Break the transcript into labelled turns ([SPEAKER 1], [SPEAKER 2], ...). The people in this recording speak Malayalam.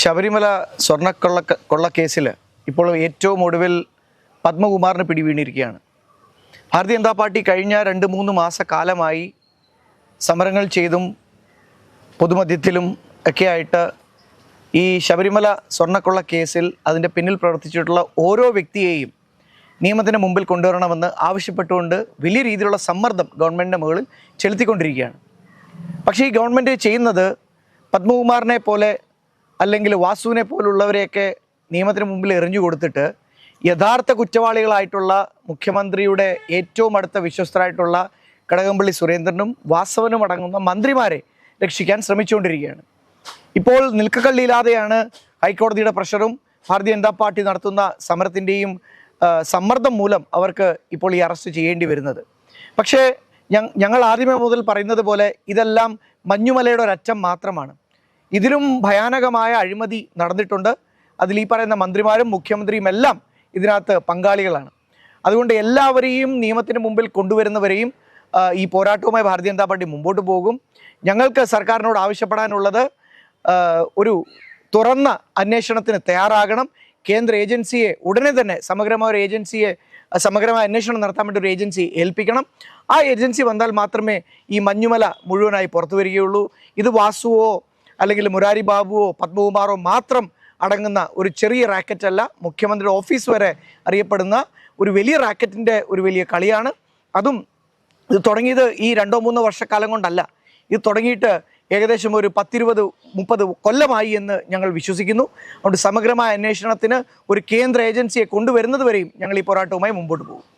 [SPEAKER 1] ശബരിമല സ്വർണക്കൊള്ള കൊള്ളക്കേസിൽ ഇപ്പോൾ ഏറ്റവും ഒടുവിൽ പത്മകുമാറിന് പിടിവീണിരിക്കുകയാണ്. ഭാരതീയ ജനതാ പാർട്ടി കഴിഞ്ഞ രണ്ട് മൂന്ന് മാസക്കാലമായി സമരങ്ങൾ ചെയ്തും പൊതുമധ്യത്തിലും ഒക്കെയായിട്ട് ഈ ശബരിമല സ്വർണക്കൊള്ള കേസിൽ അതിന്റെ പിന്നിൽ പ്രവർത്തിച്ചിട്ടുള്ള ഓരോ വ്യക്തിയെയും നിയമത്തിന് മുമ്പിൽ കൊണ്ടുവരണമെന്ന് ആവശ്യപ്പെട്ടുകൊണ്ട് വലിയ രീതിയിലുള്ള സമ്മർദ്ദം ഗവൺമെന്റിന്റെ മുകളിൽ ചെലുത്തിക്കൊണ്ടിരിക്കുകയാണ്. പക്ഷേ ഈ ഗവൺമെന്റ് ചെയ്യുന്നത് പത്മകുമാറിനെ പോലെ അല്ലെങ്കിൽ വാസുവിനെ പോലുള്ളവരെയൊക്കെ നിയമത്തിന് മുമ്പിൽ എറിഞ്ഞു കൊടുത്തിട്ട് യഥാർത്ഥ കുറ്റവാളികളായിട്ടുള്ള മുഖ്യമന്ത്രിയുടെ ഏറ്റവും അടുത്ത വിശ്വസ്തരായിട്ടുള്ള കടകംപള്ളി സുരേന്ദ്രനും വാസവനും അടങ്ങുന്ന മന്ത്രിമാരെ രക്ഷിക്കാൻ ശ്രമിച്ചുകൊണ്ടിരിക്കുകയാണ്. ഇപ്പോൾ നിൽക്കക്കള്ളിയില്ലാതെയാണ് ഹൈക്കോടതിയുടെ പ്രഷറും ഭാരതീയ ജനതാ പാർട്ടി നടത്തുന്ന സമരത്തിന്റെയും സമ്മർദ്ദം മൂലം അവർക്ക് ഇപ്പോൾ ഈ അറസ്റ്റ് ചെയ്യേണ്ടി വരുന്നത്. പക്ഷേ ഞങ്ങൾ ആദ്യമേ മുതൽ പറയുന്നത് പോലെ ഇതെല്ലാം മഞ്ഞുമലയുടെ ഒരറ്റം മാത്രമാണ്. ഇതിലും ഭയാനകമായ അഴിമതി നടന്നിട്ടുണ്ട്. അതിൽ ഈ പറയുന്ന മന്ത്രിമാരും മുഖ്യമന്ത്രിയും എല്ലാം ഇതിനകത്ത് പങ്കാളികളാണ്. അതുകൊണ്ട് എല്ലാവരെയും നിയമത്തിന് മുമ്പിൽ കൊണ്ടുവരുന്നവരെയും ഈ പോരാട്ടവുമായി ഭാരതീയ ജനതാ പാർട്ടി മുമ്പോട്ട് പോകും. ഞങ്ങൾക്ക് സർക്കാരിനോട് ആവശ്യപ്പെടാനുള്ളത് ഒരു തുറന്ന അന്വേഷണത്തിന് തയ്യാറാകണം. കേന്ദ്ര ഏജൻസിയെ ഉടനെ തന്നെ സമഗ്രമായ ഒരു ഏജൻസിയെ സമഗ്രമായ അന്വേഷണം നടത്താൻ വേണ്ടി ഒരു ഏജൻസി ഏൽപ്പിക്കണം. ആ ഏജൻസി വന്നാൽ മാത്രമേ ഈ മഞ്ഞുമല മുഴുവനായി പുറത്തു വരികയുള്ളൂ. ഇത് വാസുവോ അല്ലെങ്കിൽ മുരാരി ബാബുവോ പത്മകുമാറോ മാത്രം അടങ്ങുന്ന ഒരു ചെറിയ റാക്കറ്റല്ല മുഖ്യമന്ത്രിയുടെ ഓഫീസ് വരെ അറിയപ്പെടുന്ന ഒരു വലിയ റാക്കറ്റിന്റെ ഒരു വലിയ കളിയാണ്. അതും ഇത് തുടങ്ങിയത് ഈ രണ്ടോ മൂന്നോ വർഷക്കാലം കൊണ്ടല്ല. ഇത് തുടങ്ങിയിട്ട് ഏകദേശം ഒരു പത്തിരുപത് മുപ്പത് കൊല്ലമായി എന്ന് ഞങ്ങൾ വിശ്വസിക്കുന്നു. അതുകൊണ്ട് സമഗ്രമായ അന്വേഷണത്തിന് ഒരു കേന്ദ്ര ഏജൻസിയെ കൊണ്ടുവരുന്നത് വരെയും ഞങ്ങൾ ഈ പോരാട്ടവുമായി മുമ്പോട്ട് പോകും.